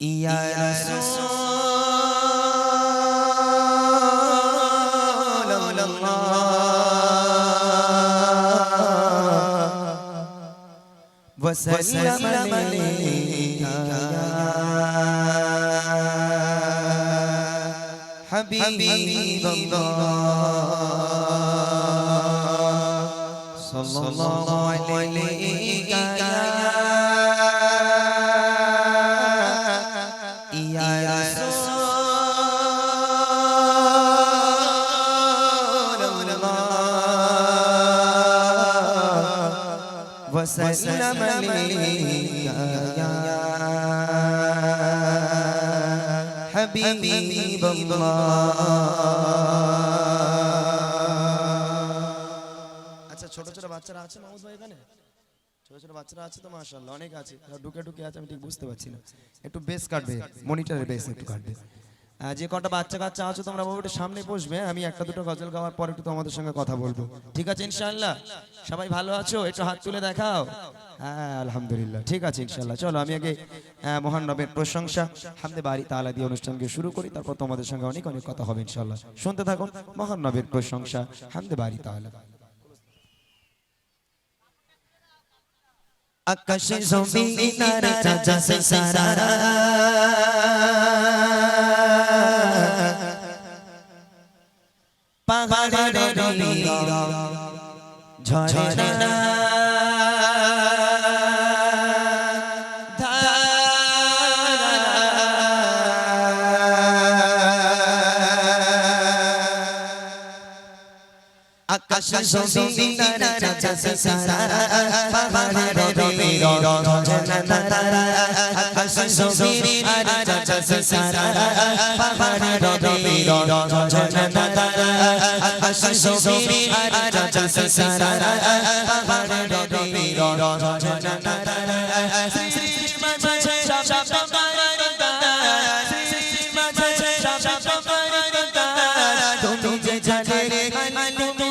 ইয়া وسلم عليك حبيب الله صلى الله عليه وسلم عليك يا حبيب الله আচ্ছা ছোট ছোট বাচ্চারা আছে মাহমুদ ভাই এখানে ছোট ছোট বাচ্চারা আছে তো মাশাআল্লাহ অনেক আছে তারা ঢুকে ঢুকে আছে আমি ঠিক বুঝতে পারছি না একটু বেস কাটবে মনিটরের বেস একটু কাটবে আহ, যে কটা বাচ্চা কাচ্চা আছো তোমরা বাবু, একটু সামনে বসবে আমি একটা দুটো গজল গাওয়ার পর একটু তোমাদের সঙ্গে কথা বলব। ঠিক আছে, ইনশাআল্লাহ? সবাই ভালো আছো? একটু হাত তুলে দেখাও। হ্যাঁ আলহামদুলিল্লাহ। ঠিক আছে, ইনশাআল্লাহ। চলো, আমি আগে মহান নবের প্রশংসা, হামদে বাড়ি তালা দিয়ে অনুষ্ঠানকে শুরু করি, তারপর তোমাদের সঙ্গে অনেক অনেক কথা হবে, ইনশাআল্লাহ। শুনতে থাকুন মহান নবের প্রশংসা, হামদে বাড়ি তালা আকাশে জমিনার চাচা সে সারা ঝরে না। আকাশ জমিনার চাচা সে সারা পাহাড়ের নীল ঝরে না আকাশ জমিনার চাচা সে সারা পাহাড়ের নীল ঝরে না আকাশ জমিনার চাচা সে সারা পাহাড়ের নীল ঝরে না সৃষ্টির মাঝে শব্দ করে সৃষ্টির মাঝে শব্দ করে তুমি যে জানে তুমি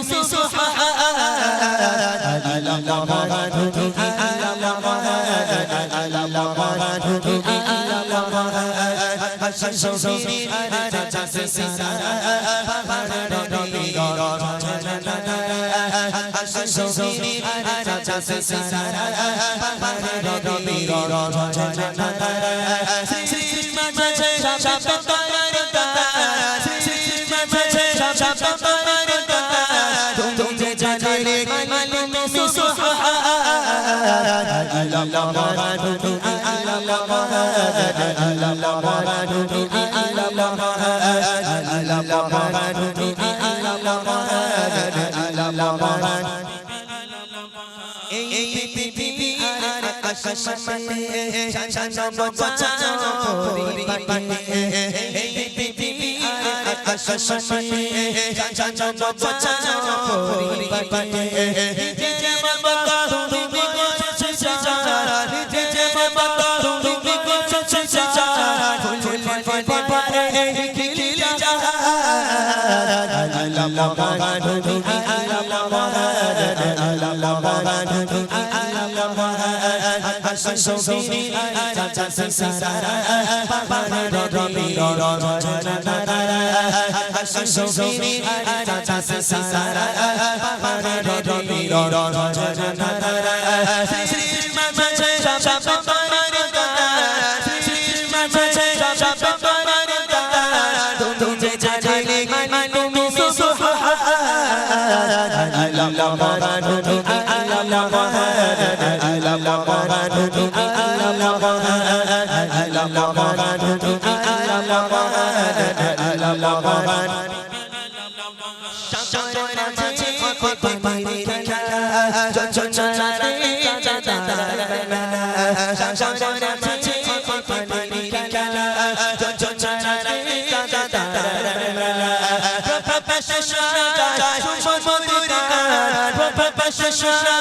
তুমি জানে এই আর আকাশ মানে শাসন বাঁচানো পৃথিবী আর পরিপাটি যে বাবা তুমি করছ চারা যে বাবা তুমি করছ চারা ফুল ফুল পারে খিলি যা আল্লাহ তুমি তুমি জানে Krishna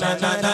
Sara,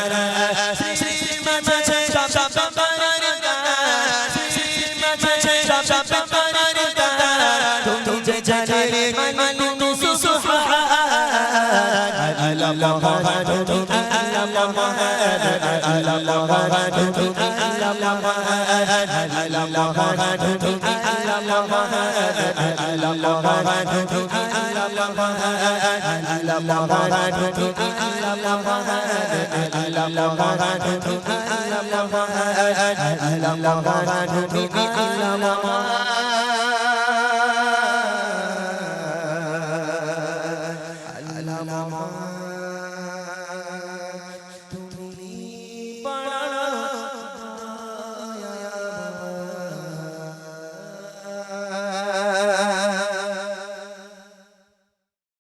আল্লাহ